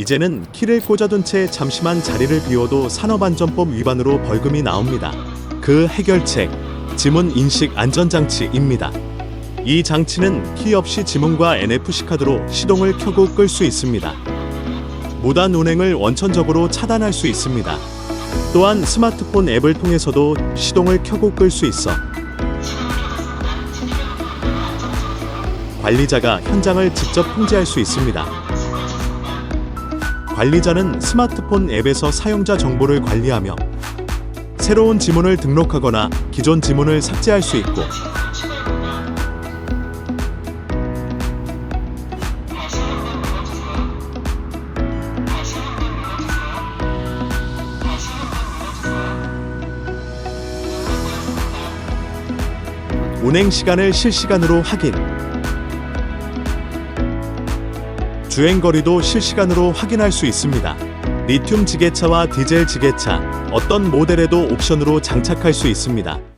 이제는 키를 꽂아둔 채 잠시만 자리를 비워도 산업안전법 위반으로 벌금이 나옵니다. 그 해결책, 지문 인식 안전장치입니다. 이 장치는 키 없이 지문과 NFC 카드로 시동을 켜고 끌 수 있습니다. 무단 운행을 원천적으로 차단할 수 있습니다. 또한 스마트폰 앱을 통해서도 시동을 켜고 끌 수 있어 관리자가 현장을 직접 통제할 수 있습니다. 관리자는 스마트폰 앱에서 사용자 정보를 관리하며 새로운 지문을 등록하거나 기존 지문을 삭제할 수 있고 운행 시간을 실시간으로 확인. 주행 거리도 실시간으로 확인할 수 있습니다. 리튬 지게차와 디젤 지게차 어떤 모델에도 옵션으로 장착할 수 있습니다.